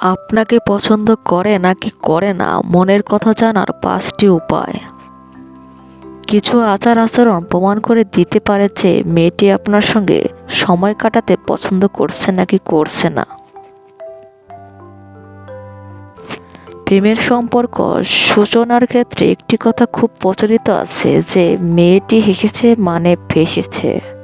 আপনাকে পছন্দ করে নাকি করে না, মনের কথা জানার পাঁচটি উপায়। কিছু আচার আচরণ প্রমাণ করে দিতে পারে যে মেয়েটি আপনার সঙ্গে সময় কাটাতে পছন্দ করছে নাকি করছে না। প্রেমের সম্পর্ক সূচনার ক্ষেত্রে একটি কথা খুব প্রচলিত আছে যে মেয়েটি হেসেছে মানে ফেসেছে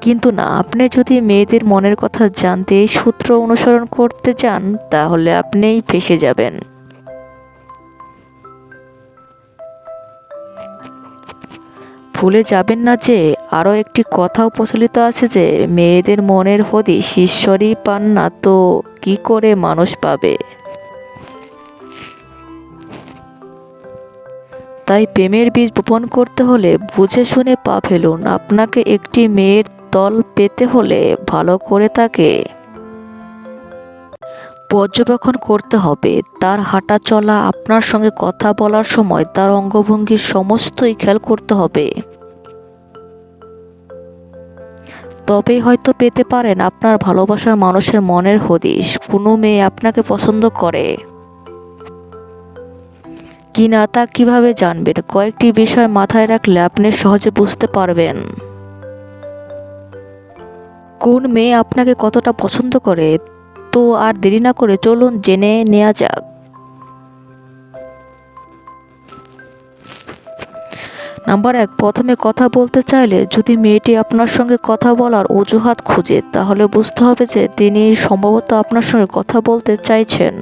কিন্তু না, আপনি যদি মেয়েদের মনের কথা জানতে এই সূত্র অনুসরণ করতে চান, তাহলে আপনিই ফেসে যাবেন। ভুলে যাবেন না যে, আরও একটি কথাও প্রচলিত আছে যে, মেয়েদের মনের হদিশ ঈশ্বরই পান না, তো কি করে মানুষ পাবে? তাই প্রেমের বীজ বপন করতে হলে বুঝে শুনে পা ফেলুন, আপনাকে একটি মেয়ের দল পেতে হলে ভালো করে তাকে পর্যবেক্ষণ করতে হবে। তার হাঁটা চলা, আপনার সঙ্গে কথা বলার সময় তার অঙ্গভঙ্গির সমস্তই খেয়াল করতে হবে। তবেই হয়তো পেতে পারেন আপনার ভালোবাসার মানুষের মনের হদিশ। কোনো মেয়ে আপনাকে পছন্দ করে। কি না তা কীভাবে জানবেন? কয়েকটি বিষয় মাথায় রাখলে আপনি সহজে বুঝতে পারবেন। কোন মেয়ে আপনাকে কতটা পছন্দ করে? তো আর দেরি না করে চলুন জেনে নেওয়া যাক। নাম্বার এক, প্রথমে কথা বলতে চাইলে যদি মেয়েটি আপনার সঙ্গে কথা বলার অজুহাত খুঁজে, তাহলে বুঝতে হবে যে তিনি সম্ভবত আপনার সঙ্গে কথা বলতে চাইছেন।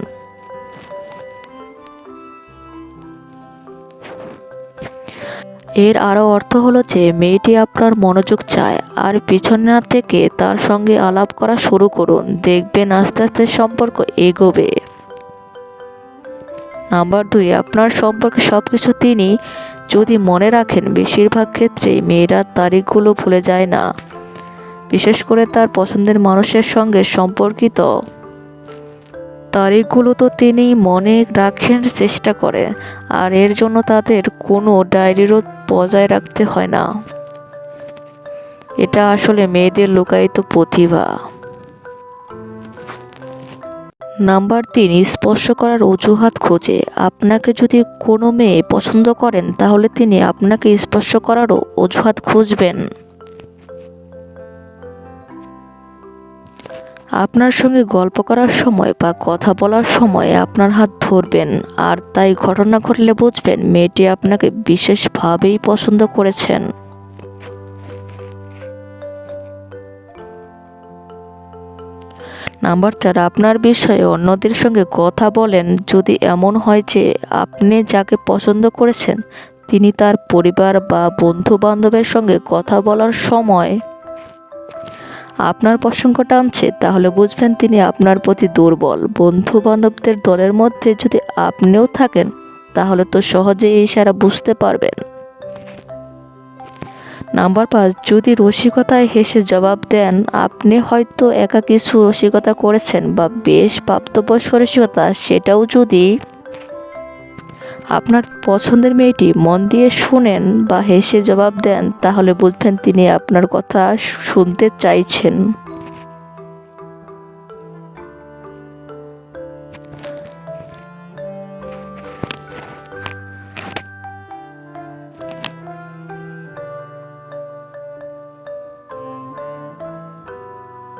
এর আরও অর্থ হলো যে মেয়েটি আপনার মনোযোগ চায়, আর পিছন না থেকে তার সঙ্গে আলাপ করা শুরু করুন। দেখবেন আস্তে আস্তে সম্পর্ক এগোবে। নাম্বার দুই, আপনার সম্পর্কে সব কিছু তিনি যদি মনে রাখেন, বেশিরভাগ ক্ষেত্রেই মেয়েরা তারিখগুলো ভুলে যায় না। বিশেষ করে তার পছন্দের মানুষের সঙ্গে সম্পর্কিত তারিখগুলো তো তিনি মনে রাখেন চেষ্টা করেন আর এর জন্য তাদের কোনো ডায়েরিরও বজায় রাখতে হয় না। এটা আসলে মেয়েদের লুকায়িত প্রতিভা। নাম্বার তিন, স্পর্শ করার অজুহাত খোঁজে। আপনাকে যদি কোনো মেয়ে পছন্দ করেন, তাহলে তিনি আপনাকে স্পর্শ করারও অজুহাত খুঁজবেন। আপনার সঙ্গে গল্প করার সময় বা কথা বলার সময় আপনার হাত ধরবেন আর তাই ঘটনা ঘটলে বুঝবেন মেয়েটি আপনাকে বিশেষভাবেই পছন্দ করেছেন। নাম্বার চার, আপনার বিষয়ে অন্যদের সঙ্গে কথা বলেন। যদি এমন হয় যে আপনি যাকে পছন্দ করেছেন, তিনি তার পরিবার বা বন্ধু বান্ধবের সঙ্গে কথা বলার সময় আপনার প্রসঙ্গ টানছে, তাহলে বুঝবেন তিনি আপনার প্রতি দুর্বল। বন্ধু বান্ধবদের দলের মধ্যে যদি আপনিও থাকেন, তাহলে তো সহজেই এই সারা বুঝতে পারবেন। নাম্বার পাঁচ, যদি রসিকতায় হেসে জবাব দেন, আপনি হয়তো একা কিছু রসিকতা করেছেন বা বেশ প্রাপ্তবয়স্ক রসিকতা, সেটাও যদি আপনার পছন্দের মেয়েটি মন দিয়ে শুনেন বা হেসে জবাব দেন, তাহলে বুঝবেন তিনি আপনার কথা শুনতে চাইছেন।